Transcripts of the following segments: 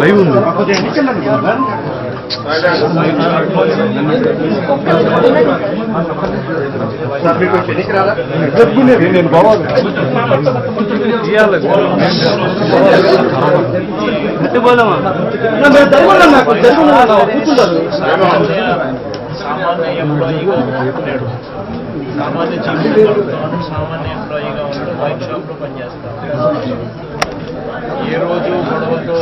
Live ఉంది. నేను నాకు కూర్చుంటారు. సామాన్య ఉన్నాడు సామాన్య ఎంప్లాయీగా ఉన్నాడు వైన్ షాప్లో పనిచేస్తాడు. ఏ రోజు గొడవతో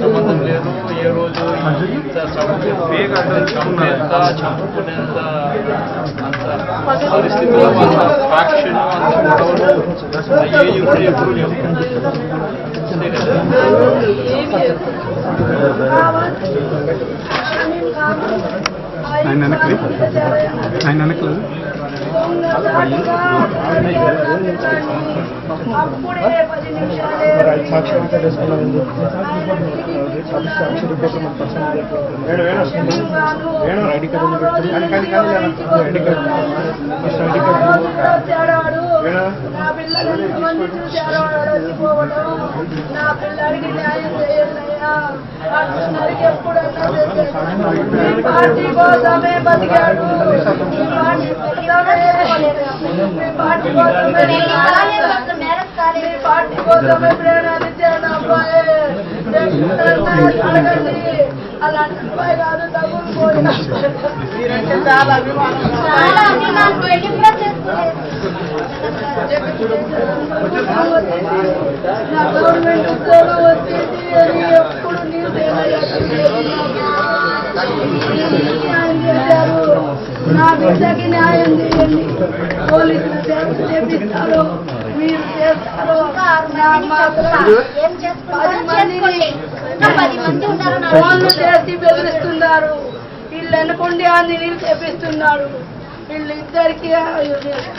సంబంధం లేదు ఏ రోజు ఇంత చంపేంత చంపుకునేంత అంత పరిస్థితుల్లో అంత ఫ్యాక్షన్ అంత గొడవలు అయ్యే ఇప్పుడు ఎప్పుడు లేవు అంతే కదా ఆయన వెనక్కి. ఆయన వెనక్కి అప్పుడే పది నిమిషాలే ఐడి కార్డు నా నా పిల్లడికి న్యాయం చేయండియ్యా అర్జునుడికి ఎప్పుడన్నా చేసేది. మీ పార్టీ కోసమే బతికాడు మీ పార్టీ కోసమే మీ పార్టీ కోసమే మీ పార్టీ కోసమే ప్రేరణించాను అబ్బాయి అడగండి అలాంటి అబ్బాయి కాదు తగులుకోడు చాలా అభిమానం నా గవర్నమెంట్ ఉద్యోగం వచ్చేసి చేశారు నా బిడ్డకి న్యాయం చేయండి పోలీసులు చేపిస్తారు మీరు చేస్తారు ఫోన్లు చేసి బెదిరిస్తున్నారు వీళ్ళు అనుకోండి అని నీళ్ళు చేపిస్తున్నాడు వీళ్ళు ఇద్దరికి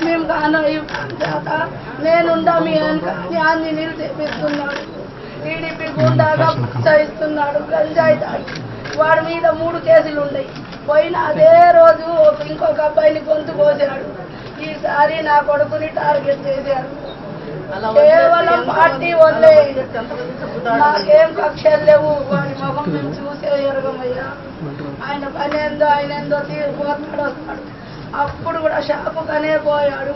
మేము కాన చేత నేనుండా మీ అని నీళ్ళు చేపిస్తున్నాడు గుండాగా ప్రోత్సహిస్తున్నాడు గంజాయి తాగి. వాడి మీద మూడు కేసులు ఉన్నాయి. పోయిన అదే రోజు ఇంకొక అబ్బాయిని గొంతు కోసాడు. ఈసారి నా కొడుకుని టార్గెట్ చేశారు. కేవలం పార్టీ వల్లే నాకేం కక్షలు లేవు. వాడి ముఖం మేము చూసే ఎరగమయ్యా. ఆయన పని ఏందో ఆయన ఏందో తీరిపోతాడు వస్తాడు. అప్పుడు కూడా షాపుకనే పోయాడు.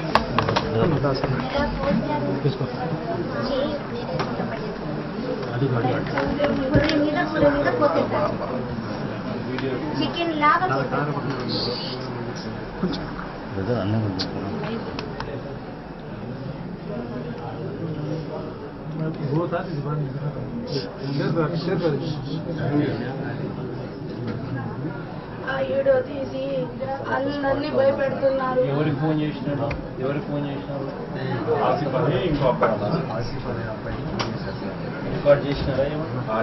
किसको चिकन बहुत आती है వీడియో తీసి అందరినీ భయపెడుతున్నారు. ఎవరికి ఫోన్ చేసినాడు ఎవరికి ఫోన్ చేసినాడు రికార్డ్ చేసినారా?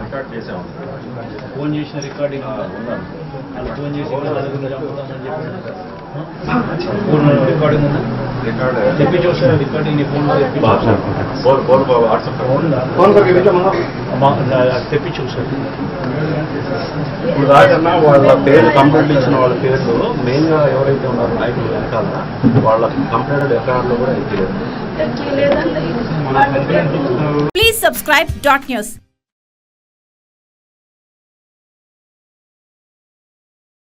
రికార్డ్ చేసాము ఫోన్ చేసిన రికార్డింగ్ ఉందా? చెప్పి చూసారు ఇప్పుడు రాజన్న వాళ్ళ పేర్లు కంప్లైంట్ ఇచ్చిన వాళ్ళ పేర్లు మెయిన్గా ఎవరైతే ఉన్నారో నాయకులు వెనకాల వాళ్ళ కంప్లైంట్ ఎఫ్ఐఆర్లో కూడా ఇచ్చారు ప్లీజ్ సబ్స్క్రైబ్ డాట్ న్యూస్